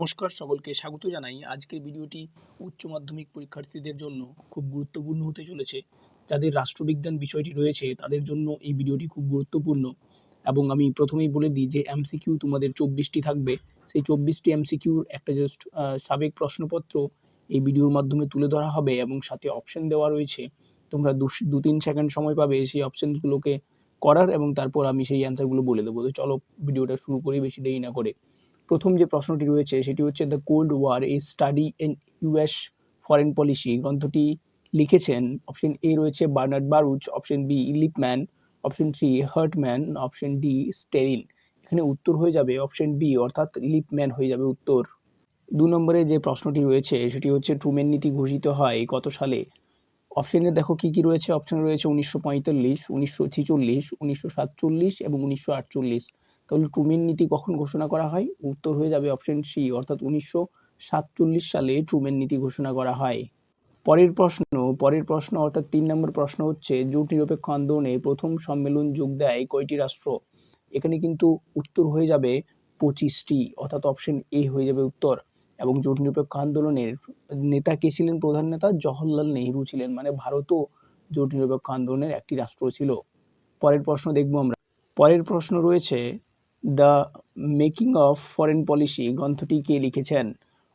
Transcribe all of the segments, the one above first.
নমস্কার সকলকে, স্বাগত জানাই আজকের ভিডিওটি উচ্চ মাধ্যমিক পরীক্ষার্থীদের জন্য খুব গুরুত্বপূর্ণ হতে চলেছে। যাদের রাষ্ট্রবিজ্ঞান বিষয়টি রয়েছে, তাদের জন্য এই ভিডিওটি খুব গুরুত্বপূর্ণ এবং আমি প্রথমেই বলে দিই যে এমসিকিউ তোমাদের চব্বিশটি থাকবে। সেই চব্বিশটি এমসিকিউর একটা জাস্ট সাবেক প্রশ্নপত্র এই ভিডিওর মাধ্যমে তুলে ধরা হবে এবং সাথে অপশন দেওয়া রয়েছে। তোমরা দু তিন সেকেন্ড সময় পাবে সেই অপশনগুলোকে করার এবং তারপর আমি সেই অ্যান্সারগুলো বলে দেবো। তো চলো ভিডিওটা শুরু করি, বেশি দেরি না করে। প্রথম যে প্রশ্নটি রয়েছে, সেটি হচ্ছে the cold war a study in US foreign policy গ্রন্থটি লিখেছেন অপশন এ রয়েছে Bernard Baruch option B Lippmann option C Hartmann option D Sterin এখানে উত্তর হয়ে যাবে অপশন বি অর্থাৎ লিপম্যান হয়ে যাবে উত্তর। দু নম্বরে যে প্রশ্নটি রয়েছে, সেটি হচ্ছে ট্রুমেন নীতি ঘোষিত হয় কত সালে? অপশনে দেখো কি কি রয়েছে অপশন রয়েছে উনিশশো পঁয়তাল্লিশ, উনিশশো ছিচল্লিশ, উনিশশো সাতচল্লিশ এবং উনিশশো আটচল্লিশ। তাহলে ট্রুমেন নীতি কখন ঘোষণা করা হয়? উত্তর হয়ে যাবে অপশন সি অর্থাৎ উনিশশো সাতচল্লিশ সালে ট্রুমেন নীতি ঘোষণা করা হয়। পরের প্রশ্ন পরের প্রশ্ন অর্থাৎ তিন নম্বর প্রশ্ন হচ্ছে, জোট নিরপেক্ষ আন্দোলনে প্রথম সম্মেলন যোগ দেয় কয়টি রাষ্ট্র? এখানে কিন্তু উত্তর হয়ে যাবে পঁচিশটি, অর্থাৎ অপশন এ হয়ে যাবে উত্তর। এবং জোট নিরপেক্ষ আন্দোলনের নেতা কে ছিলেন প্রধান নেতা? জওহরলাল নেহরু ছিলেন মানে ভারতও জোট নিরপেক্ষ আন্দোলনের একটি রাষ্ট্র ছিল। পরের প্রশ্ন দেখব আমরা। পরের প্রশ্ন রয়েছে the making of foreign policy গ্রন্থটি কে লিখেছেন?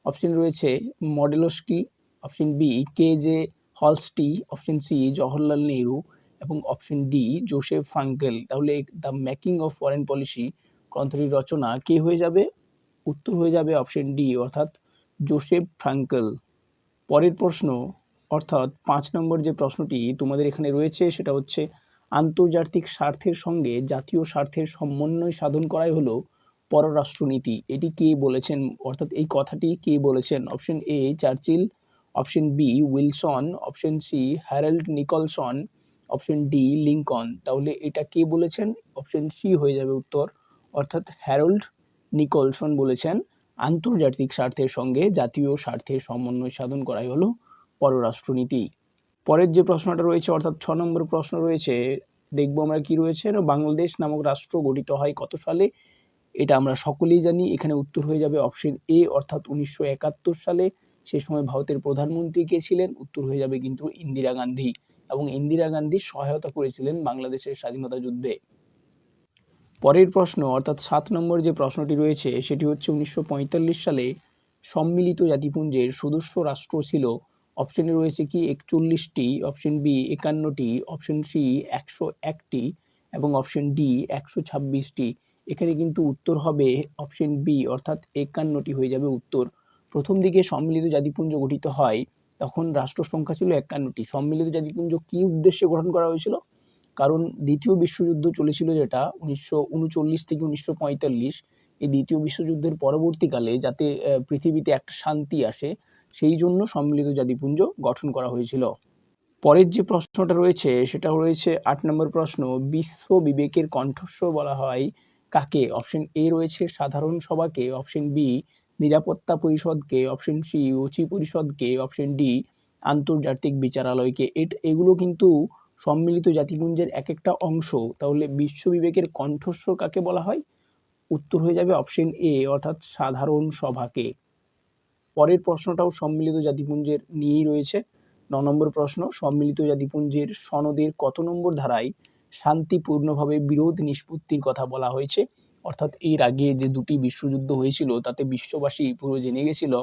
অপশন রয়েছে Modelski, option B K J Holsti, option C Jawaharlal Nehru এবং অপশন ডি জোসেফ ফ্রাঙ্কেল তাহলে the making of foreign policy গ্রন্থটির রচনা কে হয়ে যাবে? উত্তর হয়ে যাবে অপশন ডি, অর্থাৎ জোসেফ ফ্রাঙ্কেল পরের প্রশ্ন, অর্থাৎ পাঁচ নম্বর যে প্রশ্নটি তোমাদের এখানে রয়েছে সেটা হচ্ছে আন্তর্জাতিক স্বার্থের সঙ্গে জাতীয় স্বার্থের সমন্বয় সাধন করাই হলো পররাষ্ট্রনীতি। এটি কে বলেছেন? অর্থাৎ এই কথাটি কে বলেছেন? Option A, Churchill. Option B, Wilson. Option C, Harold Nicolson. Option D Lincoln তাহলে এটা কে বলেছেন? অপশন সি হয়ে যাবে উত্তর। অর্থাৎ হ্যারল্ড নিকলসন বলেছেন, আন্তর্জাতিক স্বার্থের সঙ্গে জাতীয় স্বার্থের সমন্বয় সাধন করাই হলো পররাষ্ট্রনীতি। পরের যে প্রশ্নটা রয়েছে, অর্থাৎ ছ নম্বর প্রশ্ন রয়েছে, দেখব আমরা কি রয়েছে বাংলাদেশ নামক রাষ্ট্র গঠিত হয় কত সালে? এটা আমরা সকলেই জানি, এখানে উত্তর হয়ে যাবে অপশন এ, অর্থাৎ উনিশশো একাত্তর সালে। সে সময় ভারতের প্রধানমন্ত্রী কে ছিলেন? উত্তর হয়ে যাবে কিন্তু ইন্দিরা গান্ধী। এবং ইন্দিরা গান্ধী সহায়তা করেছিলেন বাংলাদেশের স্বাধীনতা যুদ্ধে। পরের প্রশ্ন, অর্থাৎ সাত নম্বর যে প্রশ্নটি রয়েছে, সেটি হচ্ছে উনিশশো পঁয়তাল্লিশ সালে সম্মিলিত জাতিপুঞ্জের সদস্য রাষ্ট্র ছিল অপশনে রয়েছে কি একচল্লিশটি অপশন বি একান্নটি অপশন সি একশো একটি এবং অপশন ডি একশো ছাব্বিশটি। এখানে কিন্তু উত্তর হবে অপশন বি অর্থাৎ একান্নটি হয়ে যাবে উত্তর। প্রথম দিকে সম্মিলিত জাতিপুঞ্জ গঠিত হয়, তখন রাষ্ট্র সংখ্যা ছিল একান্নটি। সম্মিলিত জাতিপুঞ্জ কি উদ্দেশ্যে গঠন করা হয়েছিল? কারণ দ্বিতীয় বিশ্বযুদ্ধ চলেছিল যেটা উনিশশো উনচল্লিশ থেকে উনিশশো পঁয়তাল্লিশ। এই দ্বিতীয় বিশ্বযুদ্ধের পরবর্তীকালে যাতে পৃথিবীতে একটা শান্তি আসে সেই জন্য সম্মিলিত জাতিপুঞ্জ গঠন করা হয়েছিল। পরের যে প্রশ্নটা রয়েছে, সেটা রয়েছে আট নম্বর প্রশ্ন, বিশ্ব বিবেকের কণ্ঠস্বর বলা হয় কাকে? অপশন এ রয়েছে সাধারণ সভাকে, অপশন বি নিরাপত্তা পরিষদকে, অপশন সি উচি পরিষদকে, অপশন ডি আন্তর্জাতিক বিচারালয়কে। এট, এগুলো কিন্তু সম্মিলিত জাতিপুঞ্জের এক একটা অংশ। তাহলে বিশ্ব বিবেকের কণ্ঠস্বর কাকে বলা হয়? উত্তর হয়ে যাবে অপশন এ, অর্থাৎ সাধারণ সভাকে। পরের প্রশ্নটাও সম্মিলিত জাতিপুঞ্জের নিয়েই রয়েছে। ন নম্বর প্রশ্ন, সম্মিলিত জাতিপুঞ্জের সনদের কত নম্বর ধারায় শান্তিপূর্ণভাবে বিরোধ নিষ্পত্তির কথা বলা হয়েছে? অর্থাৎ এর আগে যে দুটি বিশ্বযুদ্ধ হয়েছিল, তাতে বিশ্ববাসী পুরো জেনে গেছিল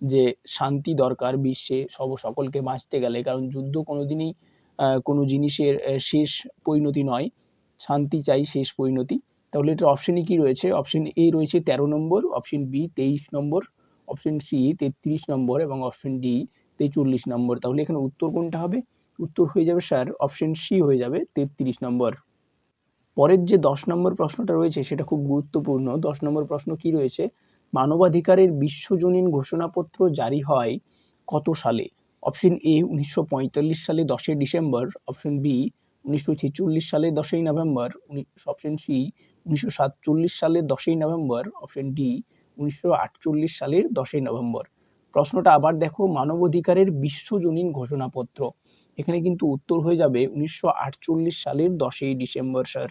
যে শান্তি দরকার বিশ্বে, সব সকলকে বাঁচতে গেলে। কারণ যুদ্ধ কোনোদিনই কোনো জিনিসের শেষ পরিণতি নয়। শান্তি চাই শেষ পরিণতি। তাহলে এটার অপশানে কি রয়েছে? অপশন এ রয়েছে তেরো নম্বর অপশন বি তেইশ নম্বর। অপশন সি তেত্রিশ নম্বর এবং অপশন ডি তেচল্লিশ নম্বর। তাহলে এখানে উত্তর কোনটা হবে? উত্তর হয়ে যাবে স্যার অপশন সি হয়ে যাবে তেত্রিশ নম্বর। পরের যে দশ নম্বর প্রশ্নটা রয়েছে সেটা খুব গুরুত্বপূর্ণ। দশ নম্বর প্রশ্ন কি রয়েছে? মানবাধিকারের বিশ্বজনীন ঘোষণাপত্র জারি হয় কত সালে? অপশন এ উনিশশো পঁয়তাল্লিশ সালে দশই ডিসেম্বর অপশন বি উনিশশো সালে দশই নভেম্বর অপশন সি উনিশশো সাতচল্লিশ সালে দশই নভেম্বর অপশন ডি উনিশশো আটচল্লিশ সালের দশই নভেম্বর। প্রশ্নটা আবার দেখো, মানবাধিকারের বিশ্বজনীন ঘোষণাপত্র। এখানে কিন্তু উত্তর হয়ে যাবে উনিশশো আটচল্লিশ সালের দশই ডিসেম্বর, স্যার।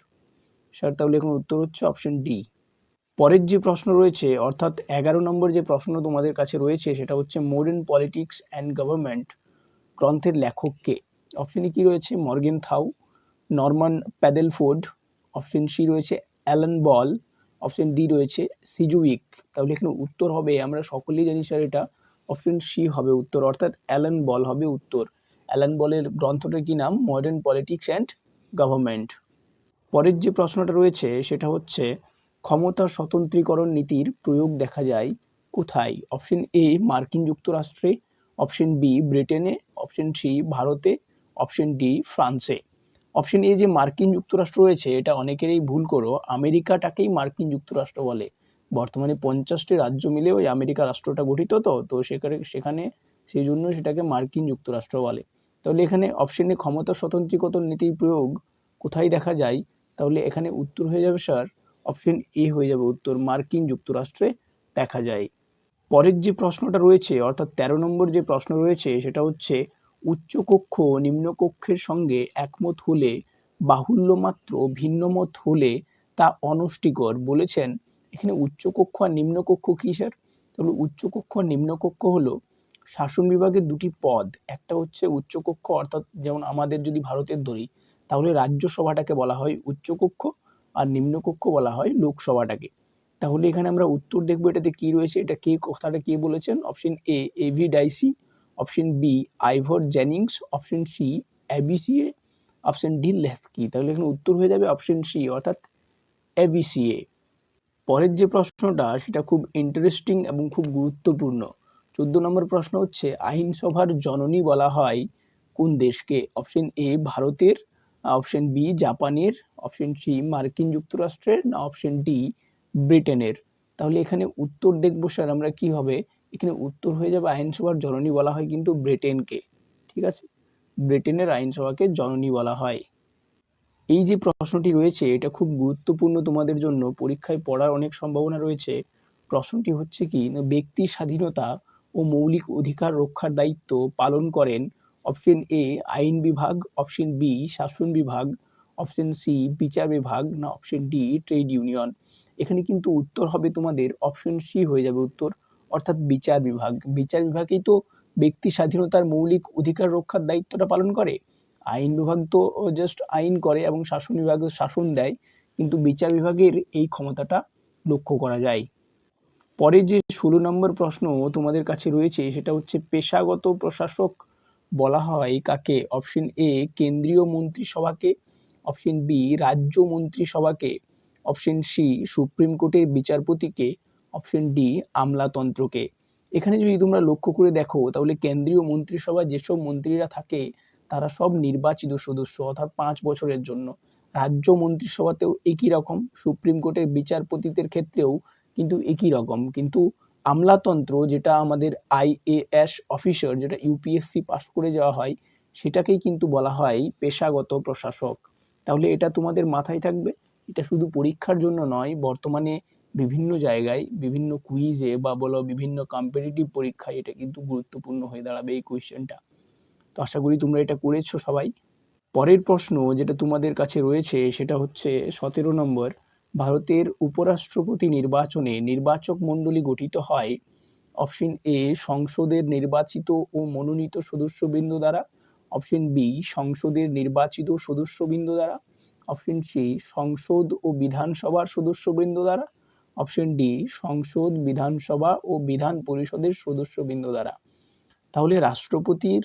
স্যার, তাহলে এখন উত্তর হচ্ছে অপশন ডি। পরের যে প্রশ্ন রয়েছে, অর্থাৎ এগারো নম্বর যে প্রশ্ন তোমাদের কাছে রয়েছে, সেটা হচ্ছে মডার্ন পলিটিক্স অ্যান্ড গভর্নমেন্ট গ্রন্থের লেখক কে অপশনে কি রয়েছে? Morgenthau, Norman Padelford. Option C রয়েছে অ্যালান বল অপশন ডি রয়েছে সিজুইক তাহলে এখানে উত্তর হবে, আমরা সকলেই জানি স্যার এটা অপশন সি হবে উত্তর, অর্থাৎ অ্যালান বল হবে উত্তর। অ্যালান বলের গ্রন্থটার কি নাম? মডার্ন পলিটিক্স অ্যান্ড গভর্নমেন্ট পরের যে প্রশ্নটা রয়েছে, সেটা হচ্ছে, ক্ষমতা স্বতন্ত্রীকরণ নীতির প্রয়োগ দেখা যায় কোথায়? অপশন এ মার্কিন যুক্তরাষ্ট্রে। অপশন বি ব্রিটেনে। অপশন সি ভারতে। অপশন ডি ফ্রান্সে। অপশন এ যে মার্কিন যুক্তরাষ্ট্র রয়েছে, এটা অনেকেরই ভুল করো। আমেরিকাটাকেই মার্কিন যুক্তরাষ্ট্র বলে। বর্তমানে পঞ্চাশটি রাজ্য মিলে ওই আমেরিকা রাষ্ট্রটা গঠিত তো তো সেখানে সেখানে সেই জন্য সেটাকে মার্কিন যুক্তরাষ্ট্র বলে। তাহলে এখানে অপশনে ক্ষমতা স্বতন্ত্রীকরণ নীতির প্রয়োগ কোথায় দেখা যায়? তাহলে এখানে উত্তর হয়ে যাবে স্যার অপশন এ হয়ে যাবে উত্তর মার্কিন যুক্তরাষ্ট্রে দেখা যায়। পরের যে প্রশ্নটা রয়েছে, অর্থাৎ তেরো নম্বর যে প্রশ্ন রয়েছে, সেটা হচ্ছে উচ্চকক্ষ নিম্নকক্ষের সঙ্গে একমত হলে বাহুল্য মাত্র ভিন্নমত হলে তা অনষ্টিকর বলেছেন। এখানে উচ্চকক্ষ আর নিম্নকক্ষ কী স্যার? তাহলে উচ্চকক্ষ আর নিম্নকক্ষ হলো শাসন বিভাগের দুটি পদ। একটা হচ্ছে উচ্চকক্ষ, অর্থাৎ যেমন আমাদের যদি ভারতের ধরি, তাহলে রাজ্যসভাটাকে বলা হয় উচ্চকক্ষ আর নিম্নকক্ষ বলা হয় লোকসভাটাকে। তাহলে এখানে আমরা উত্তর দেখব এটাতে কি রয়েছে, এটা কে, কথাটা কে বলেছেন? Option A AV Dicey option B Ivor Jennings option C এবিসিএ option D লেফকি তাহলে এখানে উত্তর হয়ে যাবে অপশন সি অর্থাৎ এবিসিএ পরের যে প্রশ্নটা, সেটা খুব ইন্টারেস্টিং এবং খুব গুরুত্বপূর্ণ। চোদ্দ নম্বর প্রশ্ন হচ্ছে, আইনসভার জননী বলা হয় কোন দেশকে? অপশন এ ভারতের অপশন বি জাপানের অপশন সি মার্কিন যুক্তরাষ্ট্রের, না অপশন ডি ব্রিটেনের? তাহলে এখানে উত্তর দেখব স্যার আমরা কি হবে? এখানে উত্তর হয়ে যাবে আইনসভার জননী বলা হয় কিন্তু ব্রিটেনকে, ঠিক আছে? ব্রিটেনের আইনসভাকে জননী বলা হয়। এই যে প্রশ্নটি রয়েছে, এটা খুব গুরুত্বপূর্ণ তোমাদের জন্য। পরীক্ষায় পড়ার অনেক সম্ভাবনা রয়েছে। প্রশ্নটি হচ্ছে কি, ব্যক্তি স্বাধীনতা ও মৌলিক অধিকার রক্ষার দায়িত্ব পালন করেন অপশন এ, আইন বিভাগ, অপশন বি, শাসন বিভাগ, অপশন সি, বিচার বিভাগ, না অপশন ডি, ট্রেড ইউনিয়ন। এখানে কিন্তু উত্তর হবে তোমাদের, অপশন সি হয়ে যাবে উত্তর। অর্থাৎ বিচার বিভাগ। বিচার বিভাগেই তো ব্যক্তি স্বাধীনতার মৌলিক অধিকার রক্ষার দায়িত্বটা পালন করে। আইন বিভাগ তো জাস্ট আইন করে এবং শাসন বিভাগ শাসন দেয়, কিন্তু বিচার বিভাগের এই ক্ষমতাটা লক্ষ্য করা যায়। পরে যে ষোলো নম্বর প্রশ্ন তোমাদের কাছে রয়েছে, সেটা হচ্ছে পেশাগত প্রশাসক বলা হয় কাকে? অপশন এ কেন্দ্রীয় মন্ত্রিসভাকে। অপশন বি রাজ্য মন্ত্রিসভাকে। অপশন সি সুপ্রিম কোর্টের বিচারপতিকে। অপশন ডি আমলাতন্ত্রকে। এখানে যদি তোমরা লক্ষ্য করে দেখো, তাহলে কেন্দ্রীয় মন্ত্রিসভায় যেসব মন্ত্রীরা থাকে, তারা সব নির্বাচিত সদস্য, অর্থাৎ পাঁচ বছরের জন্য। রাজ্য মন্ত্রিসভাতেও একই রকম, সুপ্রিম কোর্টের বিচারপতিদের ক্ষেত্রেও কিন্তু একই রকম। কিন্তু আমলাতন্ত্র, যেটা আমাদের আইএএস অফিসার, যেটা ইউপিএসসি পাস করে যাওয়া হয়, সেটাকেই কিন্তু বলা হয় পেশাগত প্রশাসক। তাহলে এটা তোমাদের মাথায় থাকবে? এটা শুধু পরীক্ষার জন্য নয়, বর্তমানে বিভিন্ন জায়গায় বিভিন্ন কুইজে বা বলো বিভিন্ন কম্পিটিটিভ পরীক্ষায় এটা কিন্তু গুরুত্বপূর্ণ হয়ে দাঁড়াবে এই কোয়েশ্চেনটা তো আশা করি তোমরা এটা করেছ সবাই। পরের প্রশ্ন যেটা তোমাদের কাছে রয়েছে সেটা হচ্ছে সতেরো নম্বর, ভারতের উপরাষ্ট্রপতি নির্বাচনে নির্বাচক মণ্ডলী গঠিত হয় অপশন এ সংসদের নির্বাচিত ও মনোনীত সদস্যবৃন্দ দ্বারা অপশন বি সংসদের নির্বাচিত সদস্যবৃন্দ দ্বারা অপশন সি সংসদ ও বিধানসভার সদস্যবৃন্দ দ্বারা অপশন ডি সংসদ, বিধানসভা ও বিধান পরিষদের সদস্যবৃন্দ দ্বারা। তাহলে রাষ্ট্রপতির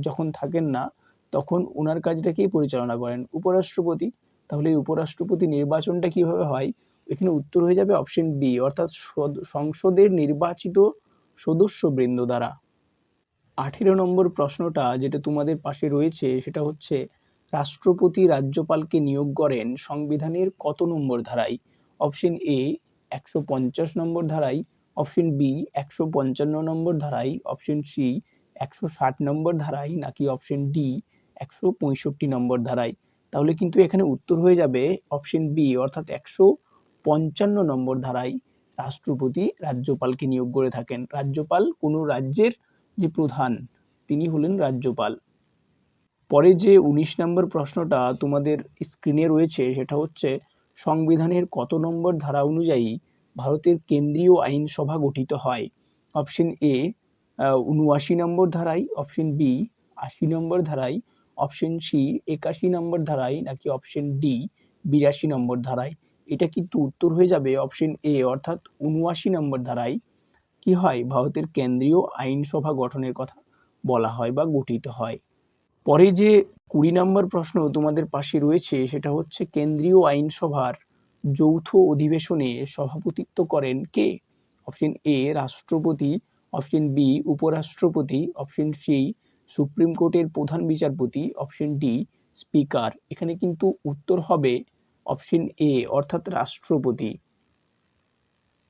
যখন থাকেন না, তখন ওনার কাজটাকেই পরিচালনা করেন। উপরাষ্ট্রপতি, তাহলে এই উপরাষ্ট্রপতি নির্বাচনটা কীভাবে হয়? এখানে উত্তর হয়ে যাবে অপশন বি অর্থাৎ সংসদের নির্বাচিত সদস্যবৃন্দ দ্বারা। আঠেরো নম্বর প্রশ্নটা যেটা তোমাদের পাশে রয়েছে, সেটা হচ্ছে, রাষ্ট্রপতি রাজ্যপালকে নিয়োগ করেন সংবিধানের কত নম্বর ধারায়? অপশন এ একশো পঞ্চাশ নম্বর ধারায় অপশন বি একশো পঞ্চান্ন নম্বর ধারায় অপশন সি একশো ষাট নম্বর ধারায়, নাকি অপশন ডি একশো পঁয়ষট্টি নম্বর ধারায়। তাহলে কিন্তু এখানে উত্তর হয়ে যাবে অপশন বি অর্থাৎ একশো পঞ্চান্ন নম্বর ধারায় রাষ্ট্রপতি রাজ্যপালকে নিয়োগ করে থাকেন। রাজ্যপাল কোনো রাজ্যের যে প্রধান, তিনি হলেন রাজ্যপাল। পরে যে উনিশ নম্বর প্রশ্নটা তোমাদের স্ক্রিনে রয়েছে, সেটা হচ্ছে সংবিধানের কত নম্বর ধারা অনুযায়ী ভারতের কেন্দ্রীয় আইনসভা গঠিত হয়? অপশন এ উনআশি নম্বর ধারায়, অপশন বি, আশি নম্বর ধারায়, অপশন সি, একাশি নম্বর ধারায়, নাকি অপশন ডি, বিরাশি নম্বর ধারায়? এটা কিন্তু উত্তর হয়ে যাবে অপশন এ, অর্থাৎ উনআশি নম্বর ধারায়। কি হয়? ভারতের কেন্দ্রীয় আইনসভা গঠনের কথা বলা হয় বা গঠিত হয়। পরে যে কুড়ি নম্বর প্রশ্ন তোমাদের পাশে রয়েছে, সেটা হচ্ছে, কেন্দ্রীয় আইনসভার যৌথ অধিবেশনে সভাপতিত্ব করেন কে? অপশন এ, রাষ্ট্রপতি, অপশন বি, উপরাষ্ট্রপতি, অপশন সি, সুপ্রিম কোর্টের প্রধান বিচারপতি, অপশন ডি, স্পিকার। এখানে কিন্তু উত্তর হবে অপশন এ, অর্থাৎ রাষ্ট্রপতি।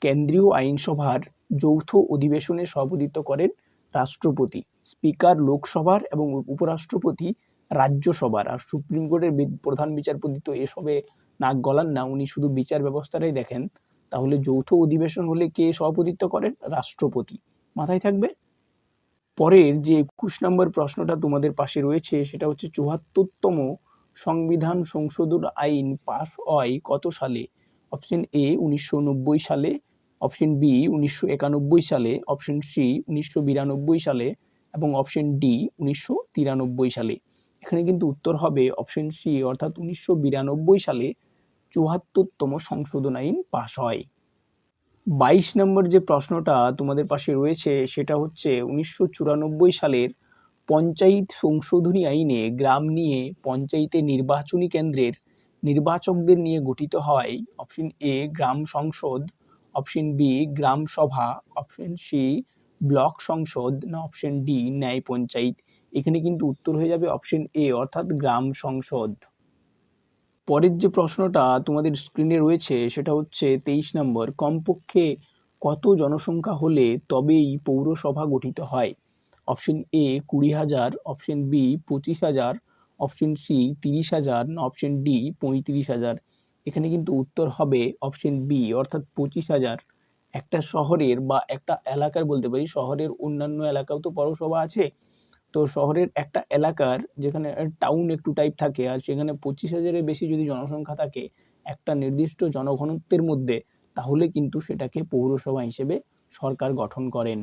কেন্দ্রীয় আইনসভার যৌথ অধিবেশনে সভাপতিত্ব করেন রাষ্ট্রপতি, স্পিকার লোকসভার এবং উপরাষ্ট্রপতি রাজ্যসভার আর সুপ্রিম কোর্টের প্রধান বিচারপতি তো এসবে নাক গলান না, উনি শুধু বিচার ব্যবস্থাটাই দেখেন। তাহলে যৌথ অধিবেশন হলে কে সভাপতিত্ব করেন? রাষ্ট্রপতি। মাথায় থাকবে? পরের যে একুশ নম্বর প্রশ্নটা তোমাদের পাশে রয়েছে, সেটা হচ্ছে চুয়াত্তরতম সংবিধান সংশোধন আইন পাশ হয় কত সালে? অপশন এ উনিশশো নব্বই সালে, অপশন বি উনিশশো একানব্বই সালে, অপশন সি উনিশশো বিরানব্বই সালে, এবং অপশন ডি উনিশশো তিরানব্বই সালে। এখানে কিন্তু উত্তর হবে অপশন সি অর্থাৎ উনিশশো বিরানব্বই সালে চুয়াত্তরতম সংশোধন আইন পাশ হয়। বাইশ নম্বর যে প্রশ্নটা তোমাদের পাশে রয়েছে, সেটা হচ্ছে উনিশশো চুরানব্বই সালের পঞ্চায়েত সংশোধনী আইনে গ্রাম নিয়ে পঞ্চায়েতে নির্বাচনী কেন্দ্রের নির্বাচকদের নিয়ে গঠিত হয় অপশন এ গ্রাম সংসদ অপশন বি গ্রাম সভা অপশন সি ব্লক সংসদ, না অপশন ডি ন্যায় পঞ্চায়েত। এখানে কিন্তু উত্তর হয়ে যাবে অপশন এ অর্থাৎ গ্রাম সংসদ। পরের যে প্রশ্নটা তোমাদের স্ক্রিনে রয়েছে, সেটা হচ্ছে তেইশ নম্বর, কমপক্ষে কত জনসংখ্যা হলে তবেই পৌরসভা গঠিত হয়? অপশন এ কুড়ি হাজার অপশন বি পঁচিশ হাজার অপশন সি তিরিশ হাজার অপশন ডি পঁয়ত্রিশ হাজার। এখানে কিন্তু উত্তর হবে অপশন বি অর্থাৎ পঁচিশ হাজার। একটা শহরের বা একটা এলাকার বলতে পারি, শহরের অন্যান্য এলাকাও তো পৌরসভা আছে তো শহরের একটা এলাকার যেখানে টাউন একটু টাইপ থাকে আর সেখানে পঁচিশ হাজারের বেশি যদি জনসংখ্যা থাকে একটা নির্দিষ্ট জনঘনত্বের মধ্যে, তাহলে কিন্তু সেটাকে পৌরসভা হিসেবে সরকার গঠন করেন।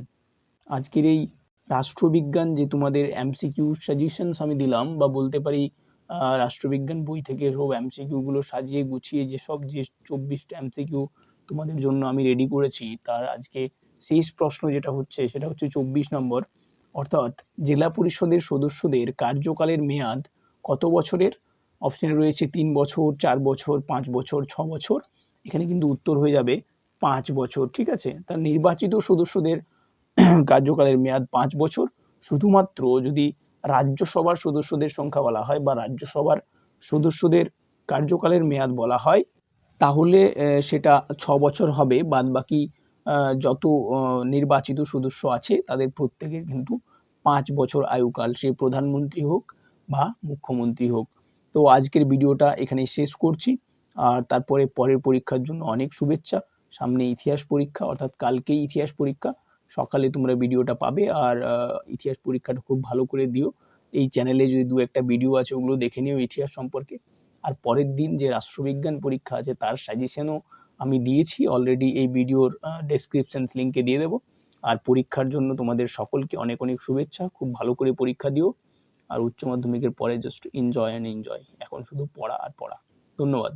আজকের এই রাষ্ট্রবিজ্ঞান যে তোমাদের এমসিকিউ সাজেশনস আমি দিলাম বা বলতে পারি রাষ্ট্রবিজ্ঞান বই থেকে সব এমসিকিউগুলো সাজিয়ে গুছিয়ে যেসব যে চব্বিশটা এমসিকিউ তোমাদের জন্য আমি রেডি করেছি, তার আজকে শেষ প্রশ্ন যেটা হচ্ছে সেটা হচ্ছে চব্বিশ নম্বর। অর্থাৎ জেলা পরিষদের সদস্যদের কার্যকালের মেয়াদ কত বছরের? অপশানে রয়েছে তিন বছর, চার বছর, পাঁচ বছর, ছ বছর। এখানে কিন্তু উত্তর হয়ে যাবে পাঁচ বছর, ঠিক আছে? তার নির্বাচিত সদস্যদের কার্যকালের মেয়াদ পাঁচ বছর। শুধুমাত্র যদি রাজ্যসভার সদস্যদের সংখ্যা বলা হয় বা রাজ্যসভার সদস্যদের কার্যকালের মেয়াদ বলা হয়, তাহলে সেটা ছ বছর হবে। বাদ বাকি যত নির্বাচিত সদস্য আছে, তাদের প্রত্যেকের কিন্তু পাঁচ বছর আয়ুকাল সে প্রধানমন্ত্রী হোক বা মুখ্যমন্ত্রী হোক। তো আজকের ভিডিওটা এখানেই শেষ করছি। আর তারপরে পরের পরীক্ষার জন্য অনেক শুভেচ্ছা। সামনে ইতিহাস পরীক্ষা, অর্থাৎ কালকেই ইতিহাস পরীক্ষা। সকালে তোমরা ভিডিওটা পাবে আর ইতিহাস পরীক্ষাটা খুব ভালো করে দিও। এই চ্যানেলে যদি দু একটা ভিডিও আছে, ওগুলো দেখে নিও ইতিহাস সম্পর্কে। আর পরের দিন যে রাষ্ট্রবিজ্ঞান পরীক্ষা আছে, তার সাজেশনও আমি দিয়েছি অলরেডি এই ভিডিওর ডেসক্রিপশন লিঙ্কে দিয়ে দেবো। আর পরীক্ষার জন্য তোমাদের সকলকে অনেক অনেক শুভেচ্ছা, খুব ভালো করে পরীক্ষা দিও। আর উচ্চ মাধ্যমিকের পরে জাস্ট এনজয় অ্যান্ড এনজয় এখন শুধু পড়া আর পড়া। ধন্যবাদ।